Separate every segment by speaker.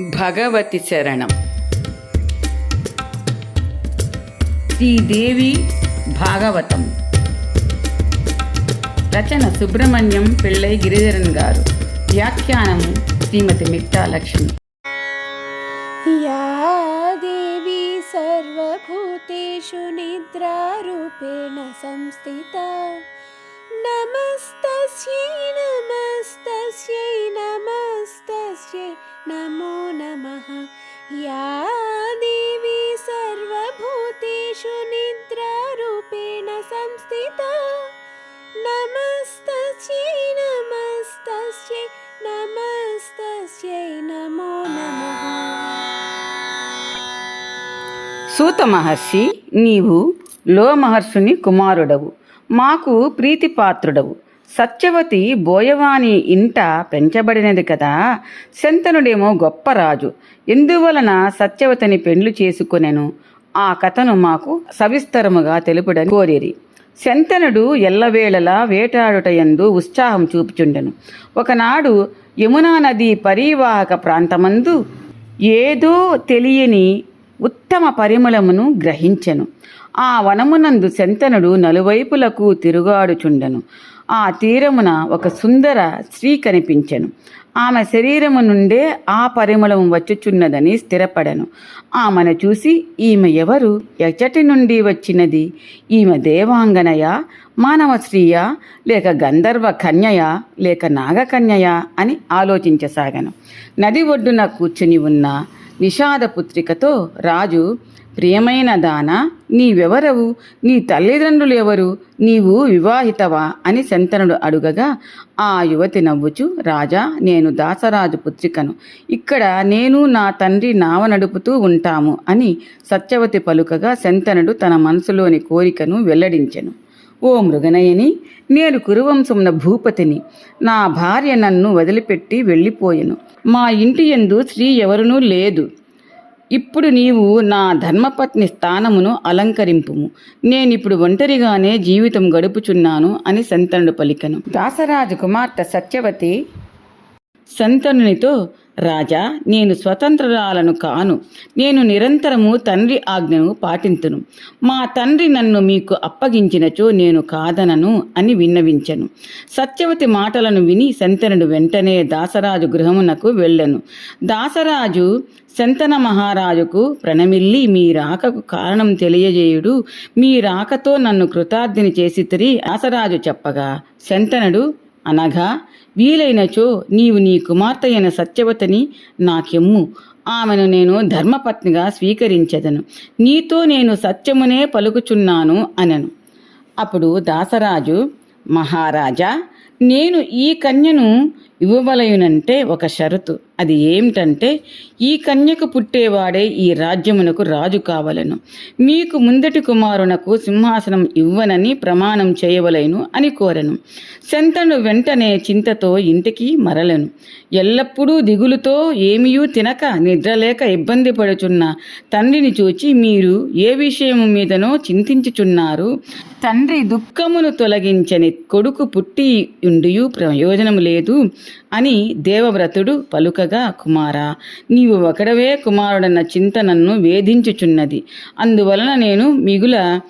Speaker 1: భగవతి చరణం. శ్రీదేవి భాగవతం. రచన సుబ్రహ్మణ్యం పిళ్ళై గిరిధరన్ గారు. వ్యాఖ్యానం శ్రీమతి
Speaker 2: మిక్తాలక్ష్మి దేవి నిద్రారూపేణ సంస్థిత నమస్తస్యై నమస్తస్యై నమస్తస్యై నమో నమః. యా దేవి సర్వభూతేషు నిద్రారూపేణ సంస్థితా. నమస్తస్యై నమస్తస్యై నమస్తస్యై నమో నమః.
Speaker 1: సూత మహర్షి నీవు లో మహర్షుని కుమారుడవు. మాకు ప్రీతిపాత్రుడవు. సత్యవతి బోయవాని ఇంట పెంచబడినది కదా శంతనుడేమో గొప్ప రాజు. ఎందువలన సత్యవతిని పెండ్లు చేసుకొనెను? ఆ కథను మాకు సవిస్తరముగా తెలుపుడని కోరిరి. శంతనుడు ఎల్లవేళలా వేటాడుటయందు ఉత్సాహం చూపుచుండెను. ఒకనాడు యమునా నది పరీవాహక ప్రాంతమందు ఏదో తెలియని ఉత్తమ పరిమళమును గ్రహించెను. ఆ వనమునందు శంతనుడు నలువైపులకు తిరుగాడుచుండెను. ఆ తీరమున ఒక సుందర స్త్రీ కనిపించెను. ఆమె శరీరము నుండే ఆ పరిమళం వచ్చుచున్నదని స్థిరపడెను. ఆమెను చూసి ఈమె ఎవరు? ఎచ్చటి నుండి వచ్చినది? ఈమె దేవాంగనయా? మానవ స్త్రీయా? లేక గంధర్వ కన్యయా? లేక నాగకన్యయా? అని ఆలోచించసాగను. నది ఒడ్డున కూర్చుని ఉన్న నిషాదపుత్రికతో రాజు ప్రియమైన దానా నీవెవరవు నీ తల్లిదండ్రులు ఎవరు నీవు వివాహితవా అని శంతనుడు అడుగగా ఆ యువతి నవ్వుచు రాజా నేను దాసరాజు పుత్రికను. ఇక్కడ నేను నా తండ్రి నావ నడుపుతూ ఉంటాము అని సత్యవతి పలుకగా శంతనుడు తన మనసులోని కోరికను వెల్లడించెను. ఓ మృగనయని నేను కురువంశమున భూపతిని. నా భార్య నన్ను వదిలిపెట్టి వెళ్ళిపోయెను. మా ఇంటి యందు స్త్రీ ఎవరునూ లేదు. ఇప్పుడు నీవు నా ధర్మపత్ని స్థానమును అలంకరింపుము. నేనిప్పుడు ఒంటరిగానే జీవితం గడుపుచున్నాను అని శంతనుడు పలికను. దాసరాజు కుమార్తె సత్యవతి శంతనునితో రాజా నేను స్వతంత్రురాలను కాను. నేను నిరంతరము తండ్రి ఆజ్ఞను పాటింతును. మా తండ్రి నన్ను మీకు అప్పగించినచో నేను కాదనను అని విన్నవించను. సత్యవతి మాటలను విని శంతనుడు వెంటనే దాసరాజు గృహమునకు వెళ్ళను. దాసరాజు శంతన మహారాజుకు ప్రణమిల్లి మీ రాకకు కారణం తెలియజేయుడు. మీ రాకతో నన్ను కృతార్థిని చేసి దాసరాజు చెప్పగా శంతనుడు అనగా వీలైనచో నీవు నీ కుమార్తె అయిన సత్యవతిని నాకెమ్ము. ఆమెను నేను ధర్మపత్నిగా స్వీకరించెదను. నీతో నేను సత్యమునే పలుకుచున్నాను అనను. అప్పుడు దాసరాజు మహారాజా నేను ఈ కన్యను ఇవ్వవలయునంటే ఒక షరతు. అది ఏమిటంటే ఈ కన్యకు పుట్టేవాడే ఈ రాజ్యమునకు రాజు కావలను. మీకు ముందటి కుమారునకు సింహాసనం ఇవ్వనని ప్రమాణం చేయవలెను అని కోరను. శంతను వెంటనే చింతతో ఇంటికి మరలను. ఎల్లప్పుడూ దిగులుతో ఏమీయూ తినక నిద్రలేక ఇబ్బంది పడుచున్న తండ్రిని చూచి మీరు ఏ విషయము మీదనో చింతించుచున్నారు. తండ్రి దుఃఖమును తొలగించని కొడుకు పుట్టి ఉండియు ప్రయోజనం లేదు. అని దేవవ్రతుడు పలుకగా కుమారా నీవు ఒకడవే కుమారుడన్న చింత నన్ను వేధించుచున్నది. అందువలన నేను మిగుల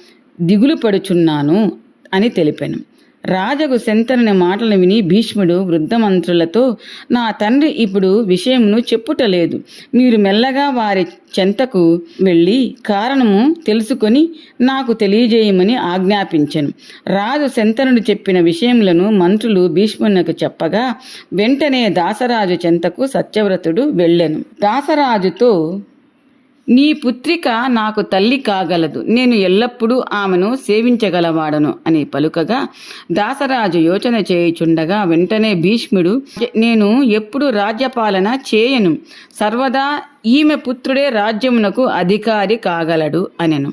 Speaker 1: దిగులు పడుచున్నాను అని తెలిపాను. రాజగు శంతనుని మాటలు విని భీష్ముడు వృద్ధ మంత్రులతో నా తండ్రి ఇప్పుడు విషయమును చెప్పుటలేదు. మీరు మెల్లగా వారి చెంతకు వెళ్ళి కారణము తెలుసుకొని నాకు తెలియజేయమని ఆజ్ఞాపించను. రాజు శంతనుడు చెప్పిన విషయములను మంత్రులు భీష్మునకు చెప్పగా వెంటనే దాసరాజు చెంతకు సత్యవ్రతుడు వెళ్ళెను. దాసరాజుతో నీ పుత్రిక నాకు తల్లి కాగలదు. నేను ఎల్లప్పుడూ ఆమెను సేవించగలవాడను అని పలుకగా దాసరాజు యోచన చేయుచుండగా వెంటనే భీష్ముడు నేను ఎప్పుడు రాజ్యపాలన చేయను. సర్వదా ఈమె పుత్రుడే రాజ్యమునకు అధికారి కాగలడు అనెను.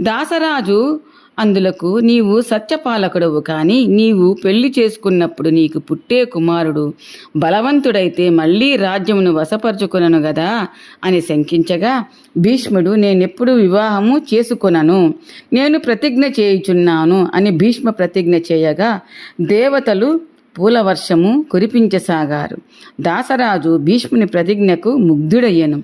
Speaker 1: దాసరాజు అందులకు నీవు సత్యపాలకుడవు కానీ నీవు పెళ్ళి చేసుకున్నప్పుడు నీకు పుట్టే కుమారుడు. బలవంతుడైతే మళ్ళీ రాజ్యమును వశపరుచుకొనను గదా? అని శంకించగా భీష్ముడు నేనెప్పుడు వివాహము చేసుకొనను. నేను ప్రతిజ్ఞ చేయుచున్నాను అని భీష్మ ప్రతిజ్ఞ చేయగా దేవతలు పూల వర్షము కురిపించసాగారు. దాసరాజు భీష్ముని ప్రతిజ్ఞకు ముగ్ధుడయ్యను.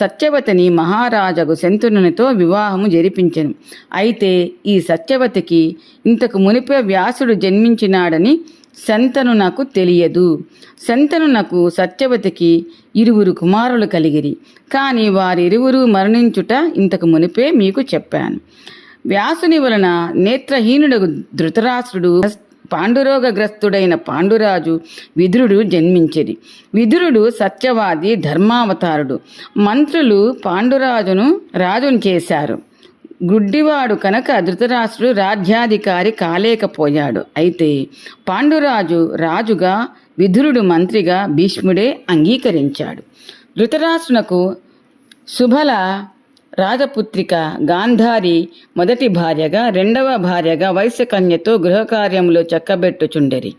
Speaker 1: సత్యవతిని మహారాజగు శంతనునితో వివాహము జరిపించెను. అయితే ఈ సత్యవతికి ఇంతకు మునిపే వ్యాసుడు జన్మించినాడని శంతనునకు తెలియదు. శంతనునకు సత్యవతికి ఇరువురు కుమారులు కలిగిరి. కానీ వారిరువురు మరణించుట ఇంతకు మునిపే మీకు చెప్పాను. వ్యాసుని వలన నేత్రహీనుడు ధృతరాష్ట్రుడు పాండురోగగ్రస్తుడైన పాండురాజు విదురుడు జన్మించిరి విదురుడు సత్యవాది ధర్మావతారుడు. మంత్రులు పాండురాజును రాజును చేశారు. గుడ్డివాడు కనుక ధృతరాష్ట్రుడు రాజ్యాధికారి కాలేకపోయాడు. అయితే పాండురాజు రాజుగా విధురుడు మంత్రిగా భీష్ముడే అంగీకరించాడు. ధృతరాష్ట్రునకు శుభల రాజపుత్రిక గాంధారి మొదటి భార్యగా రెండవ భార్యగా వైశ్యకన్యతో గృహకార్యంలో చక్కబెట్టుచుండెరి.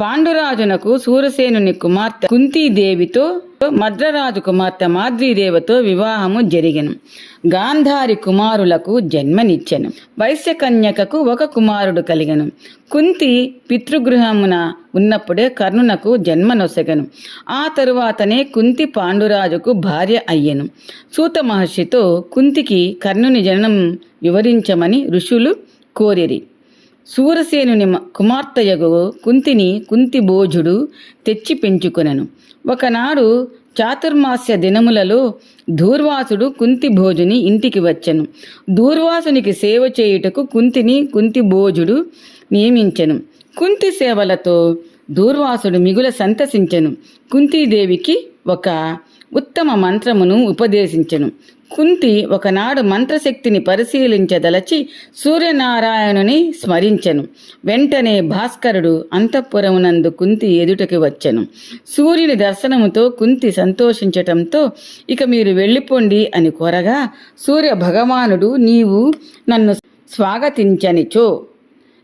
Speaker 1: పాండురాజునకు సూరసేనుని కుమార్తె కుంతీదేవితో మద్రరాజు కుమార్తె మాద్రీదేవతో వివాహము జరిగెను. గాంధారి కుమారులకు జన్మనిచ్చెను. వైశ్యకన్యకకు ఒక కుమారుడు కలిగెను. కుంతి పితృగృహమున ఉన్నప్పుడే కర్ణునకు జన్మనొసగను. ఆ తరువాతనే కుంతి పాండురాజుకు భార్య అయ్యెను. సూత మహర్షితో కుంతికి కర్ణుని జననం వివరించమని ఋషులు కోరిరి. సూరసేనుని కుమార్తెయగు కుంతిని కుంతి భోజుడు తెచ్చి పెంచుకొనెను. ఒకనాడు చాతుర్మాస్య దినములలో దూర్వాసుడు కుంతి భోజుని ఇంటికి వచ్చెను. దూర్వాసునికి సేవ చేయుటకు కుంతిని కుంతి భోజుడు నియమించెను. కుంతి సేవలతో దూర్వాసుడు మిగుల సంతసించెను. కుంతీదేవికి ఒక ఉత్తమ మంత్రమును ఉపదేశించెను. కుంతి ఒకనాడు మంత్రశక్తిని పరిశీలించదలచి సూర్యనారాయణుని స్మరించెను. వెంటనే భాస్కరుడు అంతఃపురమునందు కుంతి ఎదుటకి వచ్చెను. సూర్యుని దర్శనముతో కుంతి సంతోషించటంతో ఇక మీరు వెళ్ళిపోండి అని కోరగా సూర్య భగవానుడు నీవు నన్ను స్వాగతించనిచో.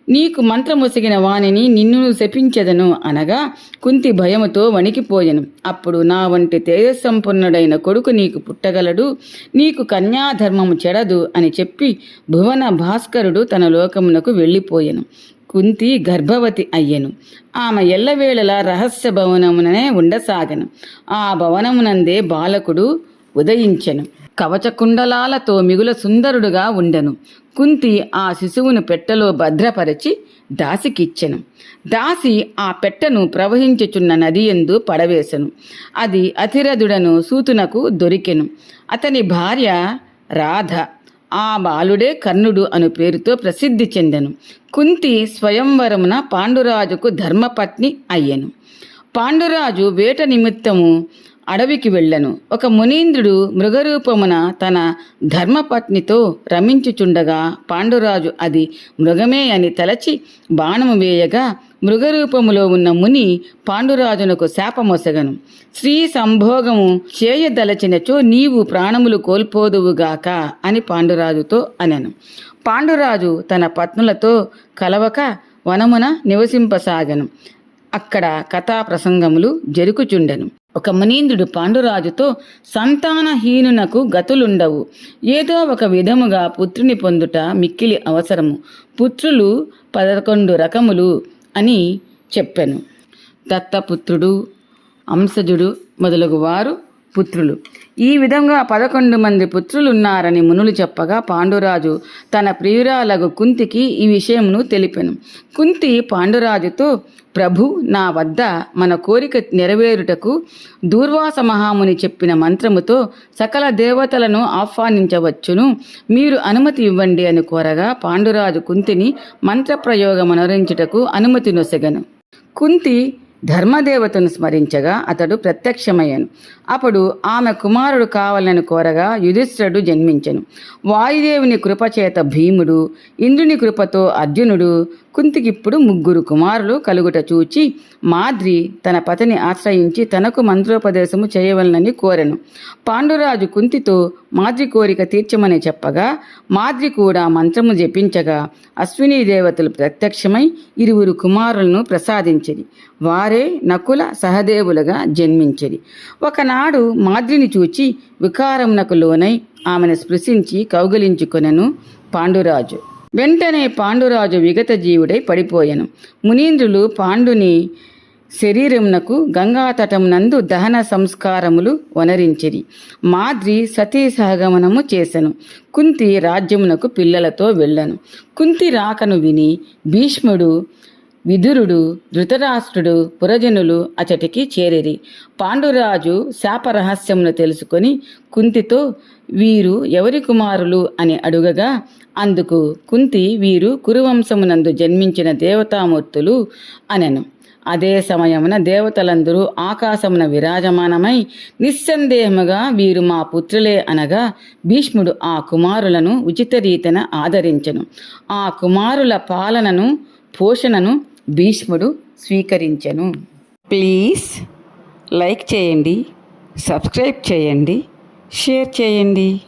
Speaker 1: నీకు మంత్రముసిగిన వానిని నిన్ను శపించెదను అనగా కుంతి భయముతో వణికిపోయెను. అప్పుడు నా వంటి తేజస్సంపన్నుడైన కొడుకు నీకు పుట్టగలడు నీకు కన్యాధర్మము చెడదు అని చెప్పి భువన భాస్కరుడు తన లోకమునకు వెళ్ళిపోయెను. కుంతి గర్భవతి అయ్యెను. ఆమె ఎల్లవేళలా రహస్య భవనముననే ఉండసాగను. ఆ భవనమునందే బాలకుడు ఉదయించెను. కవచకుండలాలతో మిగుల సుందరుడుగా ఉండెను. కుంతి ఆ శిశువును పెట్టెలో భద్రపరచి దాసికిచ్చెను. దాసి ఆ పెట్టెను ప్రవహించుచున్న నది ఎందు పడవేశెను అది అతిరథుడను సూతునకు దొరికెను. అతని భార్య రాధ ఆ బాలుడే కర్ణుడు అను పేరుతో ప్రసిద్ధి చెందెను. కుంతి స్వయంవరమున పాండురాజుకు ధర్మపత్ని అయ్యెను. పాండురాజు వేట నిమిత్తము అడవికి వెళ్ళెను. ఒక మునీంద్రుడు మృగరూపమున తన ధర్మపత్నితో రమించుచుండగా పాండురాజు అది మృగమే అని తలచి బాణము వేయగా మృగరూపములో ఉన్న ముని పాండురాజునకు శాపమొసగను. శ్రీ సంభోగము చేయదలచినచో నీవు ప్రాణములు కోల్పోదువుగాక అని పాండురాజుతో అనెను. పాండురాజు తన పత్నులతో కలవక వనమున నివసింపసాగను. అక్కడ కథా ప్రసంగములు జరుకుచుండెను. ఒక మునీంద్రుడు పాండురాజుతో సంతానహీనునకు గతులుండవు. ఏదో ఒక విధముగా పుత్రుని పొందుట మిక్కిలి అవసరము. పుత్రులు పదకొండు రకములు అని చెప్పాను. దత్తపుత్రుడు అంశజుడు మొదలగు వారు పుత్రులు. ఈ విధంగా పదకొండు మంది పుత్రులున్నారని మునులు చెప్పగా పాండురాజు తన ప్రియురాలగు కుంతికి ఈ విషయమును తెలిపెను. కుంతి పాండురాజుతో ప్రభు నా వద్ద మన కోరిక నెరవేరుటకు దూర్వాస మహాముని చెప్పిన మంత్రముతో సకల దేవతలను ఆహ్వానించవచ్చును. మీరు అనుమతి ఇవ్వండి అని కోరగా పాండురాజు కుంతిని మంత్రప్రయోగమనరించుటకు అనుమతి నొసగను. కుంతి ధర్మదేవతను స్మరించగా అతడు ప్రత్యక్షమయ్యను. అప్పుడు ఆమె కుమారుడు కావాలని కోరగా యుధిష్ఠుడు జన్మించెను. వాయుదేవుని కృపచేత భీముడు ఇంద్రుని కృపతో అర్జునుడు కుంతికిప్పుడు ముగ్గురు కుమారులు కలుగుట చూచి మాద్రి తన పతిని ఆశ్రయించి తనకు మంత్రోపదేశము చేయవలనని కోరెను. పాండురాజు కుంతితో మాద్రి కోరిక తీర్చమని చెప్పగా మాద్రి కూడా మంత్రము జపించగా అశ్విని దేవతలు ప్రత్యక్షమై ఇరువురు కుమారులను ప్రసాదించిరి వారే నకుల సహదేవులుగా జన్మించిరి ఆనాడు మాద్రిని చూచి వికారమునకు లోనై ఆమెను స్పృశించి కౌగిలించుకొనెను పాండురాజు. వెంటనే పాండురాజు విగత జీవుడై పడిపోయెను. మునీంద్రులు పాండుని శరీరమునకు గంగాతటమునందు దహన సంస్కారములు వనరించిరి. మాద్రి సతీ సహగమనము చేసెను. కుంతి రాజ్యమునకు పిల్లలతో వెళ్ళను. కుంతి రాకను విని భీష్ముడు విదురుడు ధృతరాష్ట్రుడు పురజనులు అచటికి చేరిరి. పాండురాజు శాప రహస్యమును తెలుసుకొని కుంతితో వీరు ఎవరి కుమారులు? అని అడుగగా అందుకు కుంతి వీరు కురువంశమునందు జన్మించిన దేవతామూర్తులు అనెను. అదే సమయమున దేవతలందరూ ఆకాశమున విరాజమానమై నిస్సందేహముగా వీరు మా పుత్రులే అనగా భీష్ముడు ఆ కుమారులను ఉచిత రీతిన ఆదరించెను. ఆ కుమారుల పాలనను పోషణను భీష్ముడు స్వీకరించెను. ప్లీజ్ లైక్ చేయండి సబ్స్క్రైబ్ చేయండి షేర్ చేయండి.